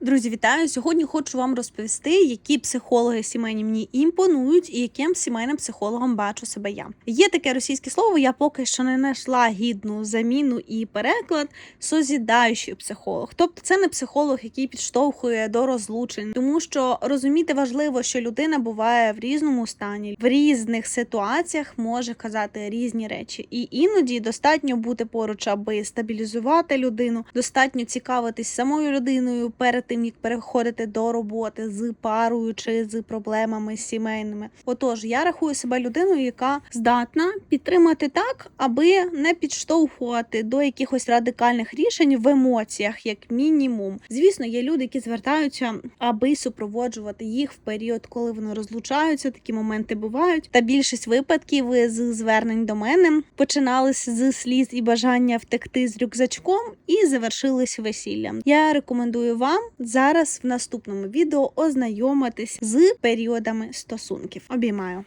Друзі, вітаю! Сьогодні хочу вам розповісти, які психологи сімейні мені імпонують і яким сімейним психологом бачу себе я. Є таке російське слово, я поки що не знайшла гідну заміну і переклад созідаючий психолог. Тобто це не психолог, який підштовхує до розлучень, тому що розуміти важливо, що людина буває в різному стані, в різних ситуаціях може казати різні речі, і іноді достатньо бути поруч, аби стабілізувати людину, достатньо цікавитись самою людиною перед тим, як переходити до роботи з парою чи з проблемами сімейними. Отож, я рахую себе людиною, яка здатна підтримати так, аби не підштовхувати до якихось радикальних рішень в емоціях, як мінімум. Звісно, є люди, які звертаються, аби супроводжувати їх в період, коли вони розлучаються. Такі моменти бувають. Та більшість випадків з звернень до мене починалися з сліз і бажання втекти з рюкзачком і завершились весіллям. Я рекомендую вам зараз в наступному відео ознайомитись з періодами стосунків. Обіймаю.